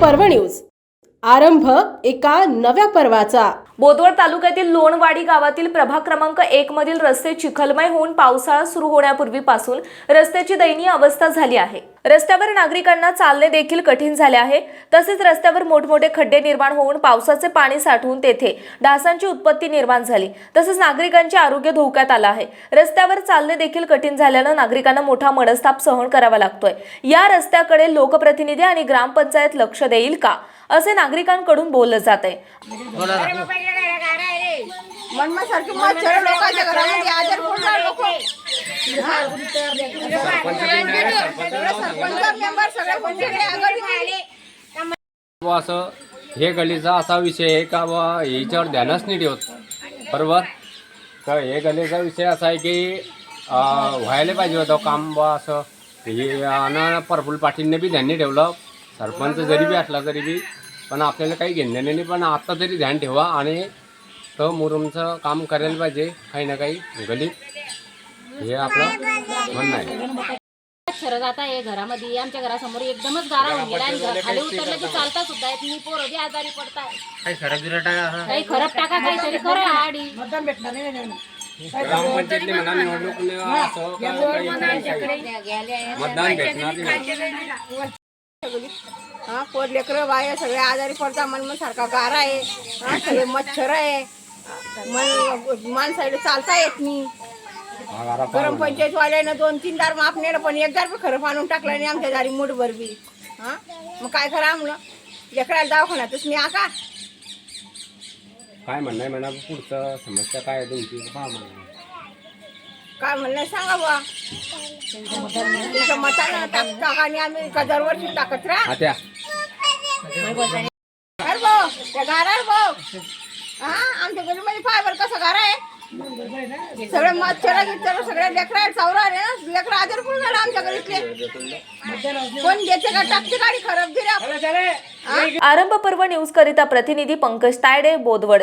Parbhani news. आरंभ एका नव्या पर्वाचा. बोदवड तालुक्यातील लोणवाडी गावातील प्रभाग क्रमांक एक मधील रस्ते चिखलमय होऊन पावसाळा सुरू होण्यापूर्वीपासून रस्त्याची दयनीय अवस्था झाली आहे. रस्त्यावर नागरिकांना चालणे देखील कठीण झाले आहे. तसेच रस्त्यावर मोठमोठे खड्डे निर्माण होऊन पावसाचे पाणी साठवून तेथे डासांची उत्पत्ती निर्माण झाली. तसेच नागरिकांचे आरोग्य धोक्यात आलं आहे. रस्त्यावर चालणे देखील कठीण झाल्यानं नागरिकांना मोठा मनस्ताप सहन करावा लागतोय. या रस्त्याकडे लोकप्रतिनिधी आणि ग्रामपंचायत लक्ष देईल का? असे नागरिकांकडून बोललं जात आहे बुवा असं हे गलीचा असा विषय आहे का बा याच्यावर ध्यानच नाही ठेवत. बरोबर? तर हे गलीचा विषय असा आहे की व्हायला पाहिजे होतं काम बा असं. हे आणि प्रफुल्ल पाटीलने बी ध्यान नाही ठेवलं. सरपंच जरी बी असला तरी बी पण आपल्याला काही घेणं नाही. पण आता तरी ध्यान ठेवा आणि तर मुरुमचं काम करायला पाहिजे काही ना काही गलीत. हे आपलं म्हणणं आहे. जात आहे घरामध्ये आमच्या घरासमोर एकदमच गारा होऊन गेला आणि घरा- खाली उतरलं की चालता सुद्धा येत पोरं बी आजारी पडताय. काही खरब टाका काहीतरी करा. आडी ग्रामपंचायतले म्हणा निवडणूक नाही असं का काही काही- मतदान भेटणार नाही. हा पोर लेकरं बाया सगळे आजारी पडतात मन सारखा गारा आहे. हा सगळे मच्छर आहे. मन माणसाला चालता येत नाही. गरम पंचायत वाल्यानं दोन तीन दार माप नेलं पण एक दार बी खरं आणून टाकलं नाही आमच्या दारी मूठभर बी. हा मग काय करा आमलं लेकराला दवाखान्यातच मी आका काय म्हणणं म्हणा पुढचं समस्या काय आहे तुमची? काय म्हणलं सांगा बुवा. मतानं टाकता आणि आम्ही का दरवर्षी टाकत राहा. आत्या अरे भाऊ त्या गारा भाऊ. हा आमच्या गलीमध्ये पाय बरं कसं गारा आहे? सगळे मच्छर गिच्छर सगळे लेकरा चावरा आहे ना? लेकरं आजार पण झाला आमच्या गलीतले कोण देते का? टाकते गाडी खराब दिल्या आरंभ पर्व न्यूज करिता प्रतिनिधी पंकज तायडे बोदवड